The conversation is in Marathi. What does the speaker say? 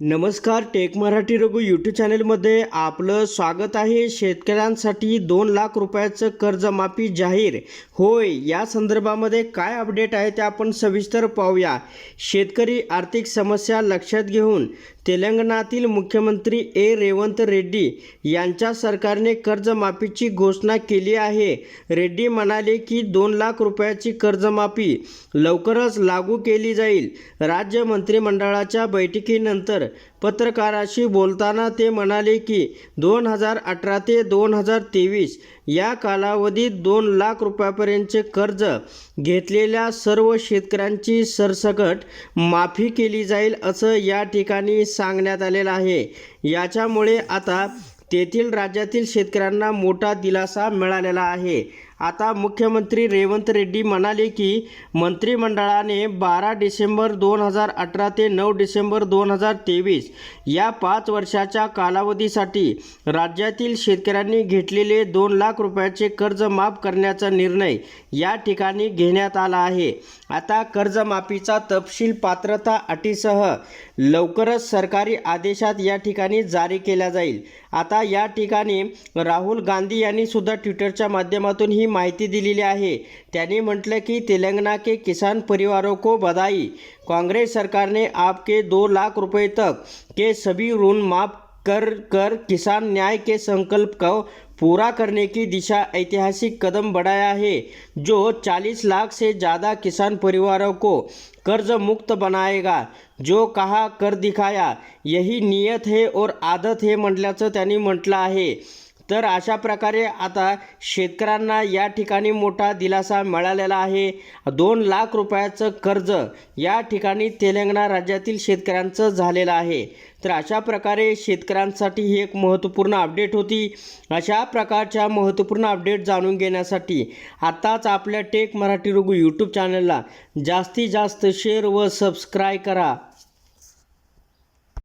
नमस्कार टेक मराठी रघु यूट्यूब चॅनलमध्ये आपलं स्वागत आहे. शेतकऱ्यांसाठी दोन लाख रुपयाचं कर्जमाफी जाहीर. होय या संदर्भामध्ये काय अपडेट आहे ते आपण सविस्तर पाहूया. शेतकरी आर्थिक समस्या लक्षात घेऊन तेलंगणातील मुख्यमंत्री ए. रेवंत रेड्डी यांच्या सरकारने कर्जमाफीची घोषणा केली आहे. रेड्डी म्हणाले की दोन लाख रुपयाची कर्जमाफी लवकरच लागू केली जाईल. राज्य मंत्रिमंडळाच्या बैठकीनंतर पत्रकाराशी बोलताना ते म्हणाले की दोन हजार अठरा ते दोन हजार तेवीस या कालावधीत दोन लाख रुपयापर्यंतचे कर्ज घेतलेल्या सर्व शेतकऱ्यांची सरसकट माफी केली जाईल असं या ठिकाणी सांगण्यात आलेलं आहे. याच्यामुळे आता तेथील राज्यातील शेतकऱ्यांना मोठा दिलासा मिळालेला आहे. आता मुख्यमंत्री रेवंत रेड्डी म्हणाले की मंत्रिमंडळाने बारा डिसेंबर दोन हजार अठरा ते नऊ डिसेंबर दोन हजार तेवीस या पाच वर्षाच्या कालावधीसाठी राज्यातील शेतकऱ्यांनी घेतलेले दोन लाख रुपयाचे कर्ज माफ करण्याचा निर्णय या ठिकाणी घेण्यात आला आहे. आता कर्जमाफीचा तपशील पात्रता अटीसह लवकरच सरकारी आदेशात या ठिकाणी जारी केला जाईल. आता या ठिकाणी राहुल गांधी यांनी सुद्धा ट्विटरच्या माध्यमातून ही माहिती दिलेली आहे. त्यांनी म्हटलं की तेलंगाना के किसान परिवारों को बधाई. कांग्रेस सरकार ने आपके दो लाख रुपए तक के सभी ऋण माफ़ कर कर किसान न्याय के संकल्प को पूरा करने की दिशा ऐतिहासिक कदम बढ़ाया है, जो 40 लाख से ज़्यादा किसान परिवारों को कर्ज मुक्त बनाएगा। जो कहा, कर दिखाया, यही नियत है और आदत है, म्हटल्याचं त्यांनी म्हटलं आहे. तर अशा प्रकारे आता शेतकऱ्यांना या ठिकाणी मोठा दिलासा मिळालेला आहे. दोन लाख रुपयाचं कर्ज या ठिकाणी तेलंगणा राज्यातील शेतकऱ्यांचं झालेलं आहे. तर अशा प्रकारे शेतकऱ्यांसाठी ही एक महत्त्वपूर्ण अपडेट होती. अशा प्रकारच्या महत्त्वपूर्ण अपडेट जाणून घेण्यासाठी आत्ताच आपल्या टेक मराठी रघु यूट्यूब चॅनलला जास्तीत जास्त शेअर व सबस्क्राईब करा.